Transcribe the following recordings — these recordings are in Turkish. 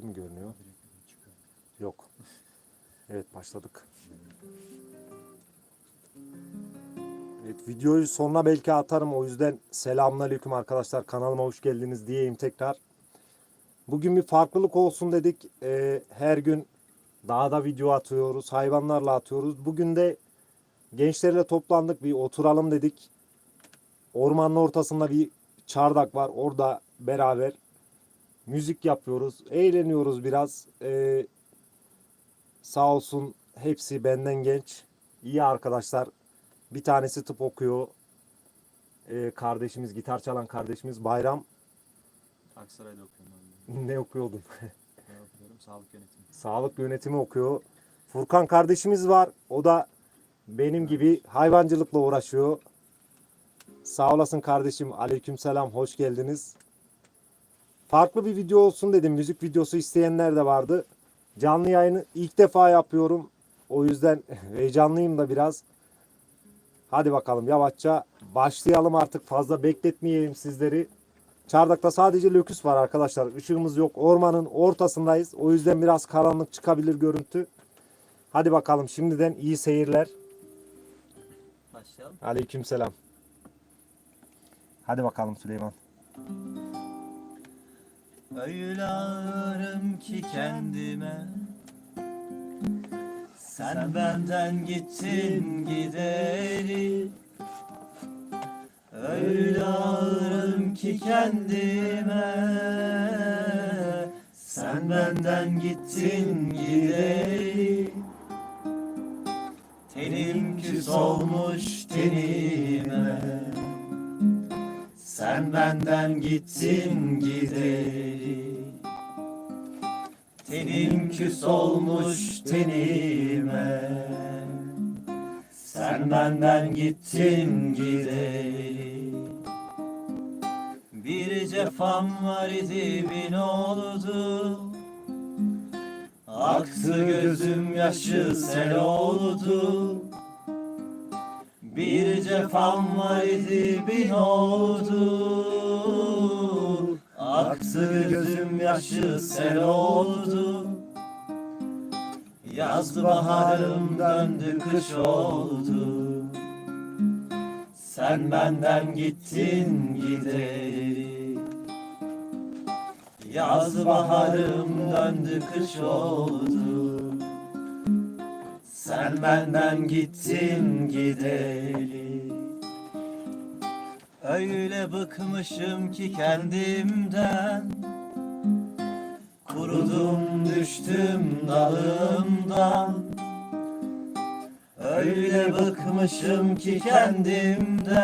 Kötü mü görünüyor? Yok. Evet başladık. Evet videoyu sonuna belki atarım o yüzden selamünaleyküm arkadaşlar kanalıma hoş geldiniz diyeyim tekrar. Bugün bir farklılık olsun dedik. Ee, her gün dağda video atıyoruz, hayvanlarla atıyoruz. Bugün de gençlerle toplandık bir oturalım dedik. Ormanın ortasında bir çardak var. Orada beraber müzik yapıyoruz. Eğleniyoruz biraz. Ee, sağ olsun hepsi benden genç. İyi arkadaşlar. Bir tanesi tıp okuyor. Ee, kardeşimiz, gitar çalan kardeşimiz Bayram. Aksaray'da okuyorum ben. Ne okuyordun? Ne okuyorum? Sağlık yönetimi. Sağlık yönetimi okuyor. Furkan kardeşimiz var. O da benim gibi hayvancılıkla uğraşıyor. Sağ olasın kardeşim. Aleykümselam. Hoş geldiniz. Farklı bir video olsun dedim. Müzik videosu isteyenler de vardı. Canlı yayını ilk defa yapıyorum. O yüzden heyecanlıyım da biraz. Hadi bakalım yavaşça başlayalım artık. Fazla bekletmeyeyim sizleri. Çardak'ta sadece löküs var arkadaşlar. Işığımız yok. Ormanın ortasındayız. O yüzden biraz karanlık çıkabilir görüntü. Hadi bakalım şimdiden iyi seyirler. Başlayalım. Aleykümselam. Hadi bakalım Süleyman. Öyle ağlarım ki kendime. Sen benden gittin gideri. Öyle ağlarım ki kendime. Sen benden gittin gideri. Tenim küs olmuş tenime sen benden gittin gideri Tenim küs olmuş tenime. Sen benden gittin gideri Bir cefam var idi bin oldu. Aktı gözüm yaşı sel oldu bir cefam var idi bin oldu Aktı gözüm yaşı sel oldu Yaz baharım döndü kış oldu. Sen benden gittin gideri. Yaz baharım döndü kış oldu sen benden gittin gideli Öyle bıkmışım ki kendimden. Kurudum düştüm dalımdan Öyle bıkmışım ki kendimden.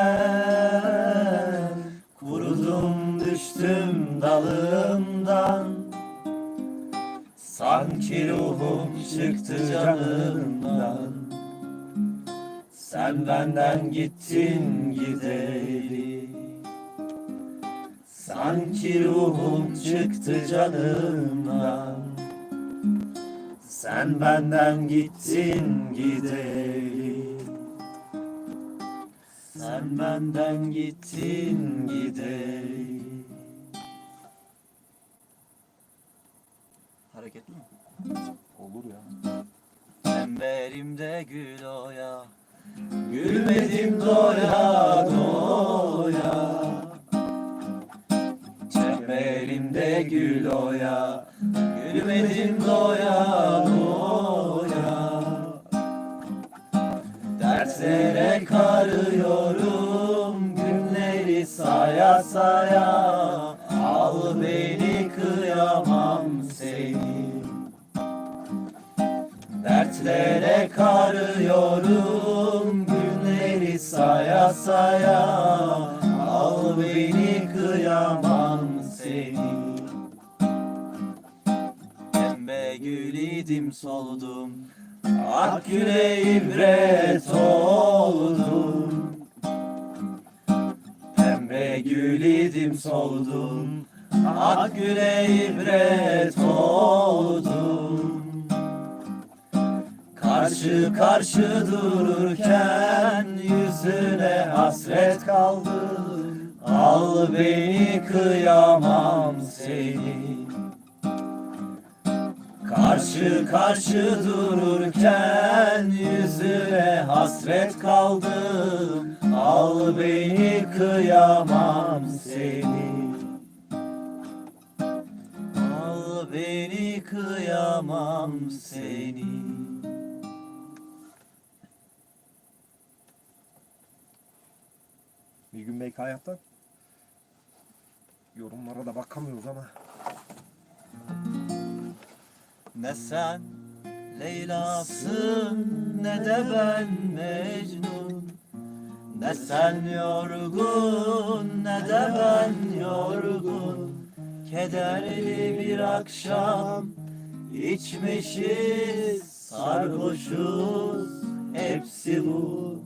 Kurudum düştüm dalımdan Sanki ruhum çıktı canımdan. Sen benden gittin gideri Sanki ruhum çıktı canımdan. Sen benden gittin gideri Sen benden gittin gideri Hareketli mi? Olur ya. Çemberimde gül oya Gülmedim doya doya Çemberimde gül oya Gülmedim doya doya Derslere karıyorum Günleri saya saya Al beni kıyamam Dertlere karıyorum günleri saya saya. Al beni kıyamam seni Pembe gül idim soldum Ak güle ibret oldum. Pembe gül idim soldum Ak güle ibret oldum Karşı karşı dururken yüzüne hasret kaldım Al beni kıyamam seni. Karşı karşı dururken yüzüne hasret kaldım Al beni kıyamam seni. Al beni kıyamam seni belki hayattan yorumlara da bakamıyoruz ama. Ne sen Leyla'sın ne de ben Mecnun. Ne sen yorgun ne de ben yorgun. Kederli bir akşam içmişiz sarhoşuz hepsi bu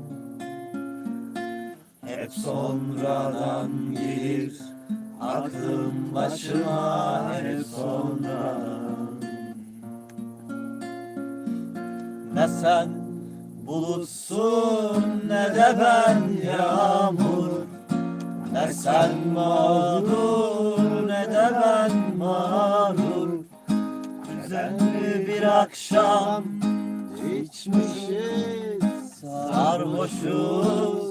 hep sonradan gelir Aklım başıma hep sonradan. Ne sen bulutsun ne de ben yağmur. Ne sen mağdur ne de ben mağdur Güzel bir akşam içmişiz Sarhoşuz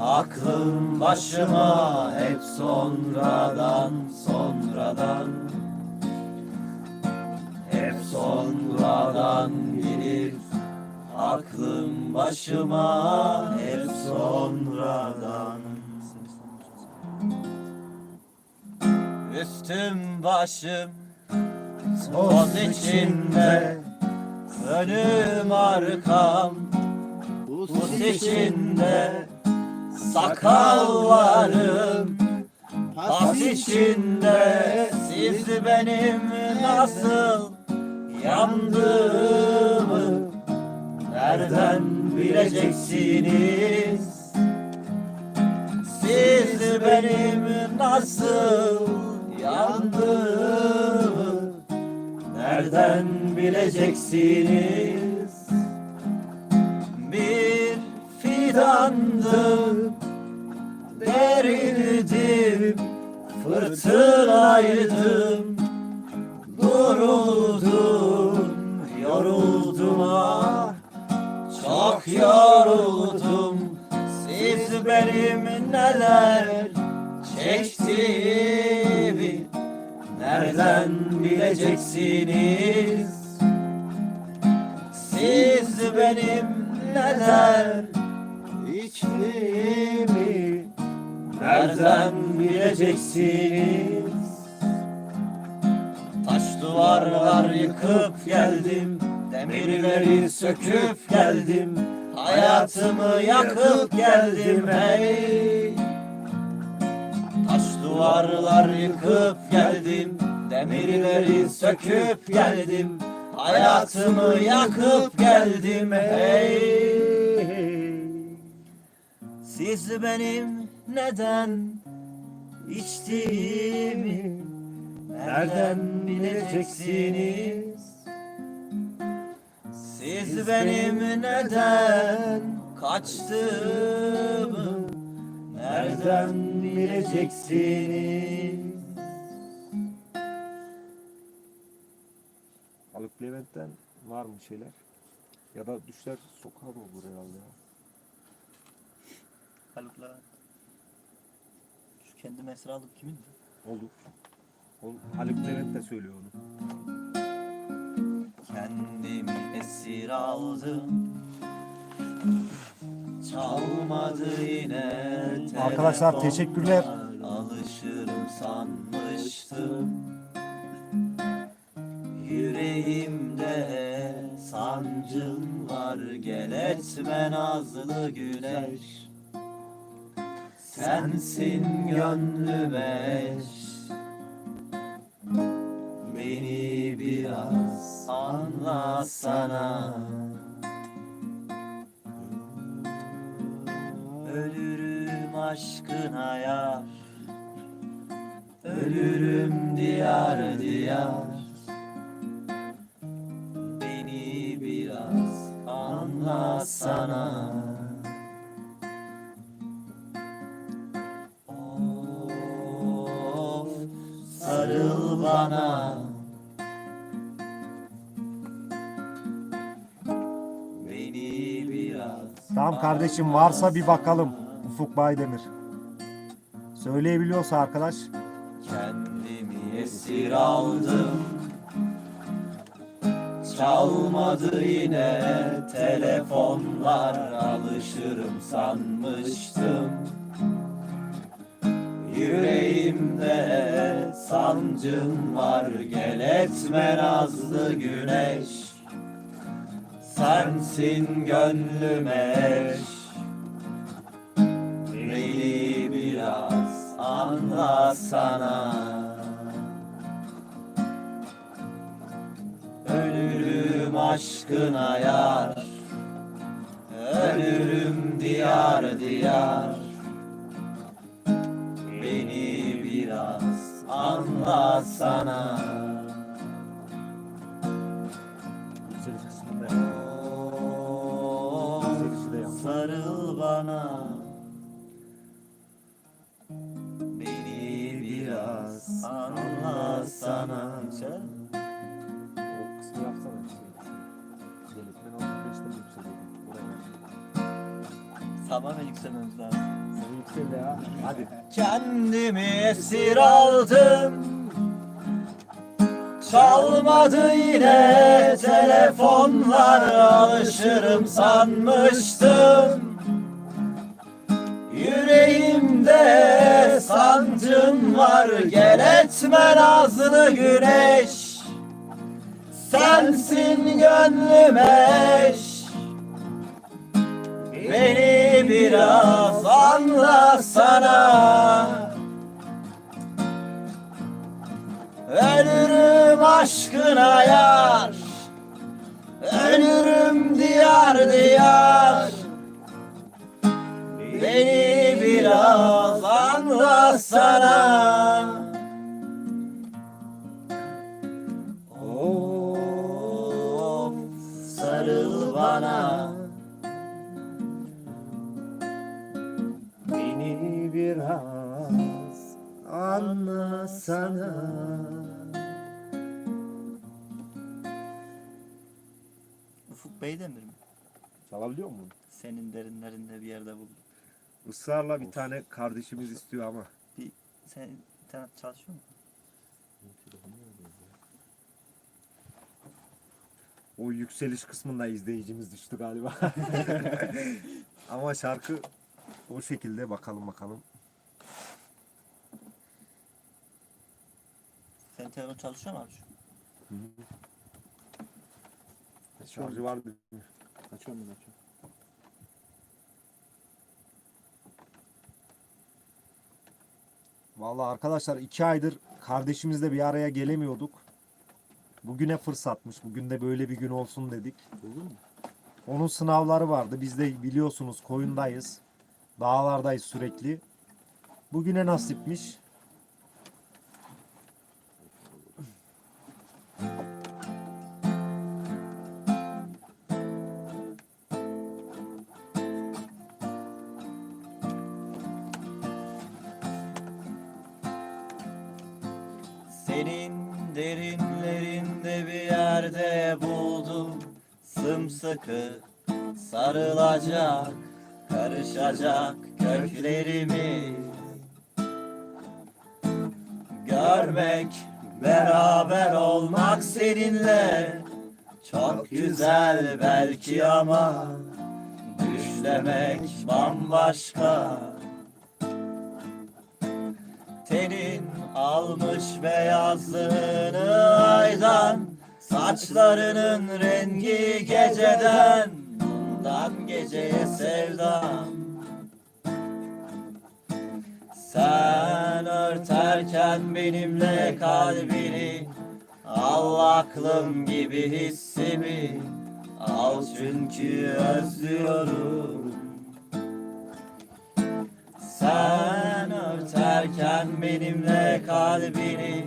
Aklım başıma hep sonradan sonradan. Hep sonradan gelir. Aklım başıma hep sonradan. Üstüm başım toz içinde Önüm arkam buz içinde Sakallarım pas içinde Siz benim nasıl yandığımı Nereden bileceksiniz? Siz benim nasıl yandığımı Nereden bileceksiniz? Bir fidandım Derildim Fırtınaydım. Duruldum Yoruldum ah. Çok yoruldum. Siz benim neler Çektiğimi Nereden bileceksiniz? Siz benim neler içtiğimi Nereden bileceksiniz Taş duvarlar yıkıp geldim Demirleri söküp geldim Hayatımı yakıp geldim hey. Taş duvarlar yıkıp geldim Demirleri söküp geldim Hayatımı yakıp geldim hey. Siz benim neden içtiğimi Nereden bileceksiniz Siz benim neden kaçtığımı Nereden bileceksiniz Haluk Levent'ten var mı şeyler? Ya da düşler sokağa mı olur herhalde ya? Haluk'la Şu kendi mesralık kimin? Olur. O, Haluk Levent de söylüyor onu. Kendimi esir aldım Çalmadı yine Arkadaşlar, teşekkürler. Alışırım sanmıştım Yüreğimde sancın var Gel etme nazlı güneş Sensin gönlüme eş Beni biraz anlasana Ölürüm aşkına yar. Ölürüm diyar diyar. Beni biraz anlasana kardeşim varsa bir bakalım. Ufuk Baydemir. Söyleyebiliyorsa arkadaş. Kendimi esir aldım Çalmadı yine telefonlar Alışırım sanmıştım Yüreğimde sancın var Gel etme nazlı güneş Sensin gönlüme eş. Beni biraz anlasana. Ölürüm aşkına yar. Ölürüm diyar diyar. Beni biraz anlasana yükselmemiz lazım. Yüksel ya. Hadi. Kendimi esir aldım. Çalmadı yine telefonlar Alışırım sanmıştım. Yüreğimde sancın var Gel etme nazlı güneş. Sensin gönlüme eş. Beni biraz anlasana Ölürüm aşkına yar Ölürüm diyar diyar. Beni biraz anlasana anlasana. Ufuk Beydemir mi? Çalabiliyor musun? Senin derinlerinde bir yerde buldum. Israrla bir tane kardeşimiz istiyor ama. Bir sen internet çalışıyor mu? O yükseliş kısmında izleyicimiz düştü galiba. ama şarkı o şekilde bakalım bakalım. Senin telefon çalışıyor mu abi şu? Şarjı var mı? Açıyorum ben açıyorum. Vallahi arkadaşlar iki aydır kardeşimizle bir araya gelemiyorduk. Bugüne fırsatmış. Bugün de böyle bir gün olsun dedik. Buldun mu? Onun sınavları vardı. Biz de biliyorsunuz koyundayız. Dağlardayız sürekli. Bugüne nasipmiş. Sımsıkı sarılacak Karışacak köklerimi. Görmek, beraber olmak seninle Çok güzel belki ama Düşlemek bambaşka. Tenin almış beyazlığını aydan Saçlarının rengi geceden Bundan geceye sevdam. Sen örterken benimle kalbini Al aklım gibi hissimi. Al çünkü özlüyorum. Sen örterken benimle kalbini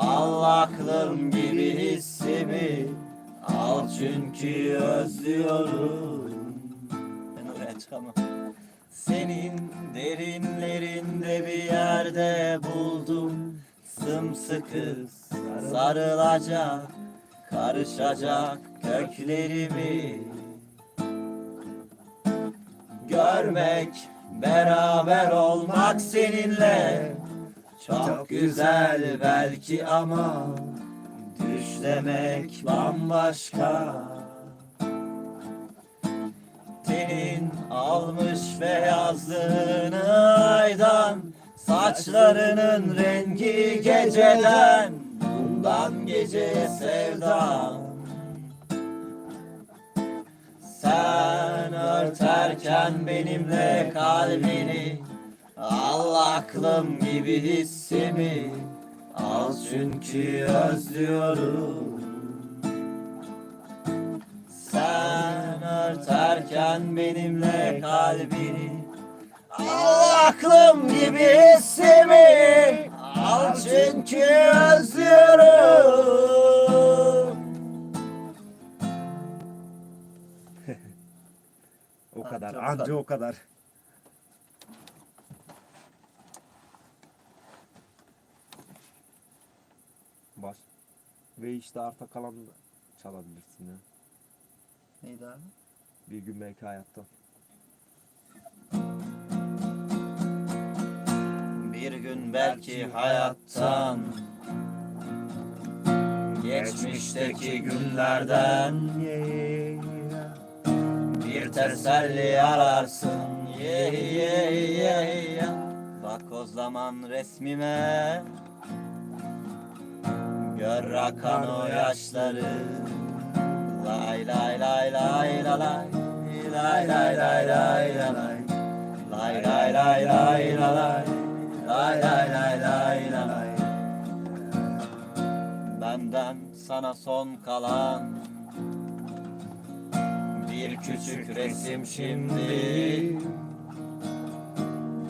Al aklım gibi hissimi Al çünkü özlüyorum. Senin derinlerinde bir yerde buldum. Sımsıkı sarılacak Karışacak köklerimi. Görmek, beraber olmak seninle Çok güzel belki ama Düşlemek bambaşka. Tenin almış beyazlığını aydan Saçlarının rengi geceden Bundan geceye sevdam Sen örterken benimle kalbini Al aklım gibi hissimi Al çünkü özlüyorum sen örterken benimle kalbini Al aklım gibi hissimi Al çünkü özlüyorum O Ha, kadar. Anca o kadar. Ve işte arta kalan çalabilirsin ya. Neydi abi? Bir gün belki hayatta. Bir gün belki hayattan Geçmişteki günlerden Bir teselli ararsın ye ye ye ye Bak o zaman resmime Gör akan o yaşları. Lay lay lay lay la lay Lay lay lay lay la lay Lay lay lay lay la lay Lay lay lay lay la lay Benden sana son kalan. Bir küçük resim şimdi.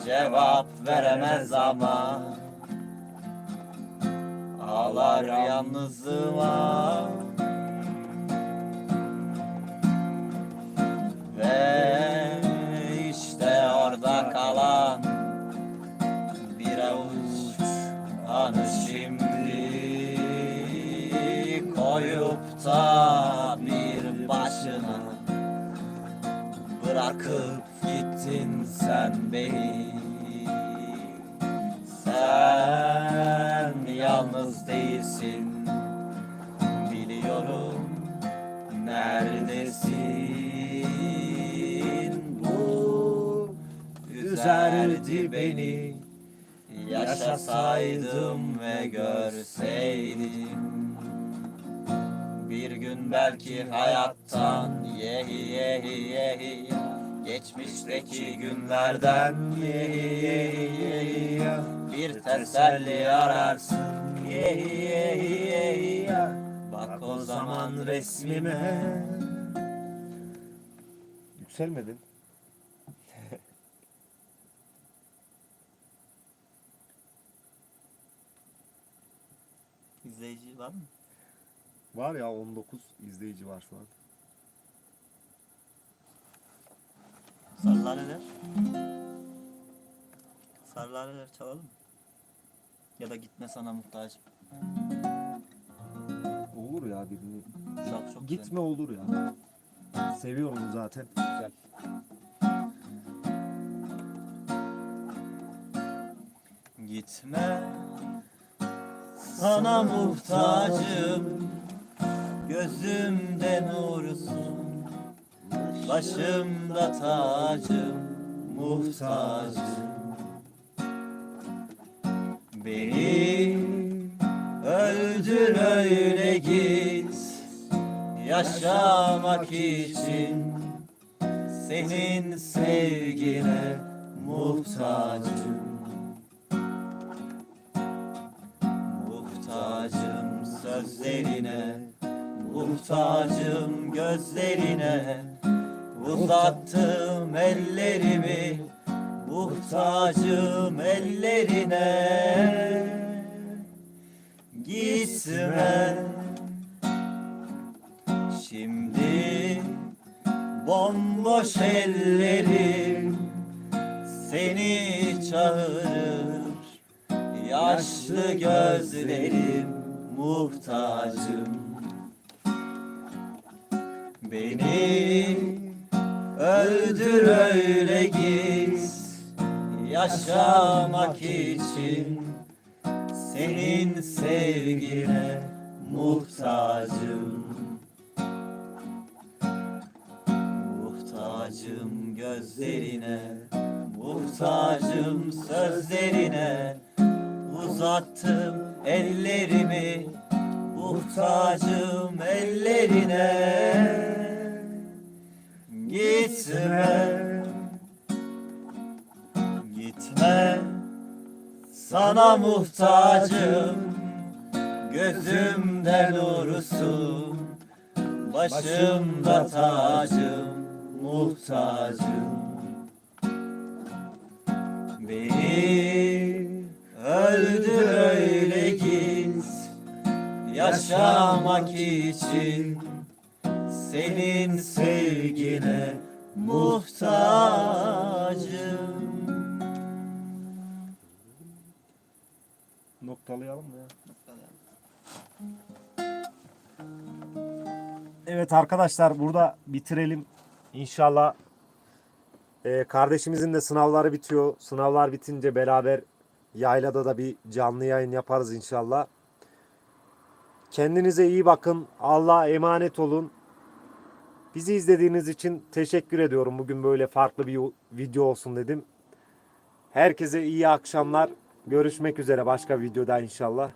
Cevap veremez ama Ağlar yalnızlığıma Ve işte orada kalan bir avuç anı şimdi koyup da bir başına bırakıp gittin sen beni yalnız değilsin. Biliyorum neredesin? Bu üzerdi beni. Yaşasaydım ve görseydim. Bir gün belki hayattan yehi yehi yehi. Geçmişteki günlerden yehi yehi yehi. Bir teselli ararsın yehi yehi yehi Bak o zaman resmime Yükselmedin. İzleyici var mı? Var ya 19 izleyici var şu an. Sarılaneler. Sarılaneler çalalım mı? Ya da gitme sana muhtacım. Olur ya birini. Şarkı çok güzel. Gitme olur ya. Seviyorum zaten. Güzel. Gitme sana muhtacım Gözümde nursun Başımda tacım Muhtacım Beni. Öldür öyle git. Yaşamak için Senin sevgine muhtacım. Muhtacım sözlerine Muhtacım gözlerine. Uzattım ellerimi Muhtacım ellerine. Gitme Şimdi bomboş ellerim Seni çağırır. Yaşlı gözlerim muhtacım. Beni öldür öyle git Yaşamak için Senin sevgine muhtacım. Muhtacım gözlerine Muhtacım sözlerine. Uzattım ellerimi Muhtacım ellerine. Gitme Gitme Sana muhtacım. Gözümde nursun Başımda tacım Muhtacım. Beni öldür öyle git Yaşamak için Senin sevgine muhtacım Noktalayalım da ya. Evet arkadaşlar burada bitirelim. İnşallah e, kardeşimizin de sınavları bitiyor. Sınavlar bitince beraber yaylada da bir canlı yayın yaparız inşallah. Kendinize iyi bakın. Allah'a emanet olun. Bizi izlediğiniz için teşekkür ediyorum. Bugün böyle farklı bir video olsun dedim. Herkese iyi akşamlar. Görüşmek üzere başka videoda inşallah.